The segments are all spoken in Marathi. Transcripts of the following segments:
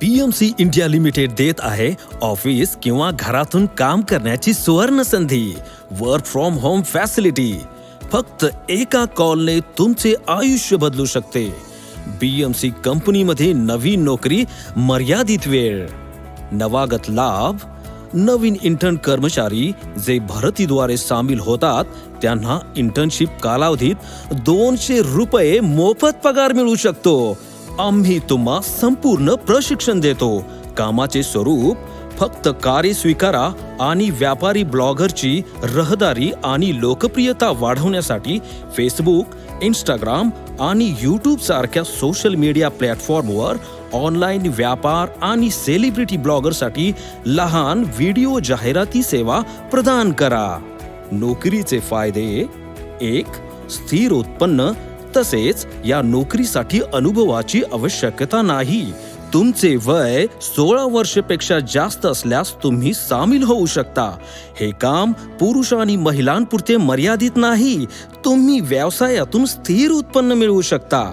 बीएमसी इंडिया लिमिटेड देत आहे ऑफिस किंवा घरातून काम करण्याची सुवर्ण संधी वर्क फ्रॉम होम फॅसिलिटी फक्त एका कॉलने तुमचे आयुष्य बदलू शकते. बीएमसी कंपनीमध्ये नवीन नोकरी मर्यादित वेळ. नवागत लाभ नवीन इंटर्न कर्मचारी जे भरतीद्वारे सामील होतात त्यांना इंटर्नशिप कालावधीत दोनशे रुपये मोफत पगार मिळू शकतो. आम्ही तुम्हा संपूर्ण प्रशिक्षण देतो. कामाचे स्वरूप फक्त कार्य स्वीकारा आणि व्यापारी ब्लॉगरची रहदारी आणि लोकप्रियता वाढवण्यासाठी फेसबुक इंस्टाग्राम आणि यूट्यूब सारख्या सोशल मीडिया प्लॅटफॉर्मवर ऑनलाईन व्यापार आणि सेलिब्रिटी ब्लॉगरसाठी लहान व्हिडिओ जाहिराती सेवा प्रदान करा. नोकरीचे फायदे एक स्थिर उत्पन्न तसेच या नोकरीसाठी अनुभवाची आवश्यकता नाही. तुमचे वय सोळा वर्षपेक्षा जास्त असल्यास तुम्ही सामील होऊ शकता. हे काम पुरुष आणि महिलांपुरते मर्यादित नाही. तुम्ही व्यवसायातून स्थिर उत्पन्न मिळवू शकता.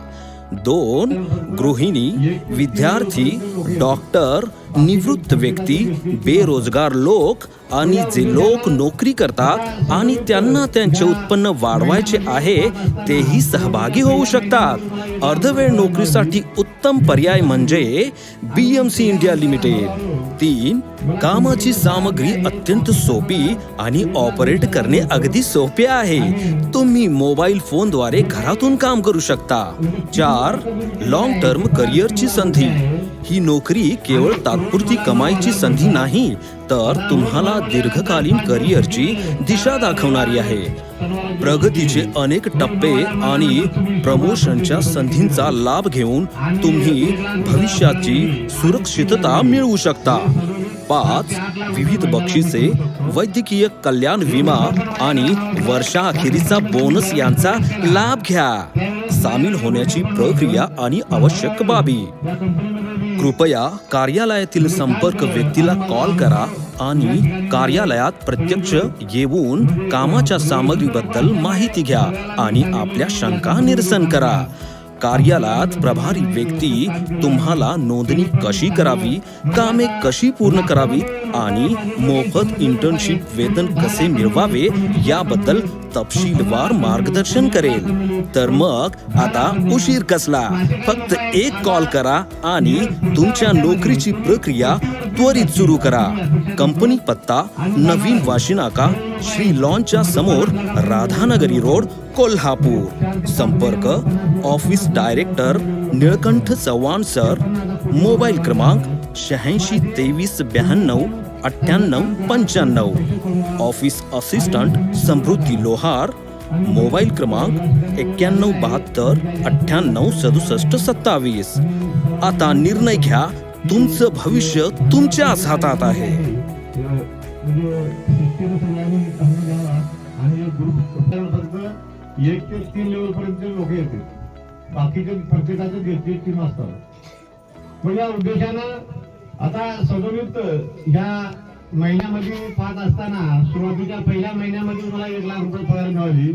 दोन गृहिणी विद्यार्थी डॉक्टर निवृत्त व्यक्ती बेरोजगार लोक आणि जे लोक नोकरी करतात आणि त्यांना त्यांचे उत्पन्न वाढवायचे आहे तेही सहभागी होऊ शकतात. अर्धवेळ नोकरीसाठी उत्तम पर्याय म्हणजे B M C India limited. तीन कामाची सामग्री अत्यंत सोपी आणि ऑपरेट करणे अगदी सोपे आहे. तुम्ही मोबाईल फोनद्वारे घरातून काम करू शकता. चार लॉंग टर्म करिअरची संधी. ही नोकरी केवळ तात्पुरती कमाईची संधी नाही तर तुम्हाला दीर्घकालीन करिअरची दिशा दाखवणारी आहे. प्रगतीचे अनेक टप्पे आणि प्रमोशनच्या संधींचा लाभ घेऊन तुम्ही भविष्याची सुरक्षितता मिळवू शकता. पाच विविध बक्षिसे वैद्यकीय कल्याण विमा आणि वर्षाअखेरीचा बोनस यांचा लाभ घ्या. सामील होण्याची प्रक्रिया आणि आवश्यक बाबी. कृपया कार्यालयातील संपर्क व्यक्तीला कॉल करा आणि कार्यालयात प्रत्यक्ष येऊन कामाच्या सामग्रीबद्दल माहिती घ्या आणि आपल्या शंका निरसन करा. कार्यालयात प्रभारी व्यक्ती तुम्हाला नोंदणी कशी करावी कामे कशी पूर्ण करावी आणि मोफत इंटर्नशिप वेतन कसे मिळवावे याबद्दल तपशीलवार मार्गदर्शन करेल. तर मग आता उशीर कसला? फक्त एक कॉल करा आणि तुमच्या नोकरीची प्रक्रिया त्वरित सुरू करा. कंपनी पत्ता नवीन वाशिनाका श्री लॉनच्या समोर राधानगरी रोड कोल्हापूर. संपर्क office director Nilkanth Chavan sir. Mobile क्रमांक शहाऐंशी तेवीस ब्याण्णव अठ्ठ्याण्णव पंच्याण्णव. Office assistant Samruddhi Lohar. Mobile क्रमांक एक्क्याण्णव बहात्तर अठ्ठ्याण्णव सदुसष्ट सत्तावीस. आता निर्णय घ्या. तुमचं भविष्य तुमच्याच हातात आहे. आणि एक ते तीन लेवल पर्यंत लोक येतात बाकीचे प्रत्येकाचं घेतली टीम असतात. पण या उद्देशानं आता सदोयुक्त या महिन्यामध्ये पाहत असताना सुरुवातीच्या पहिल्या महिन्यामध्ये मला एक लाख रुपये पगार मिळाली.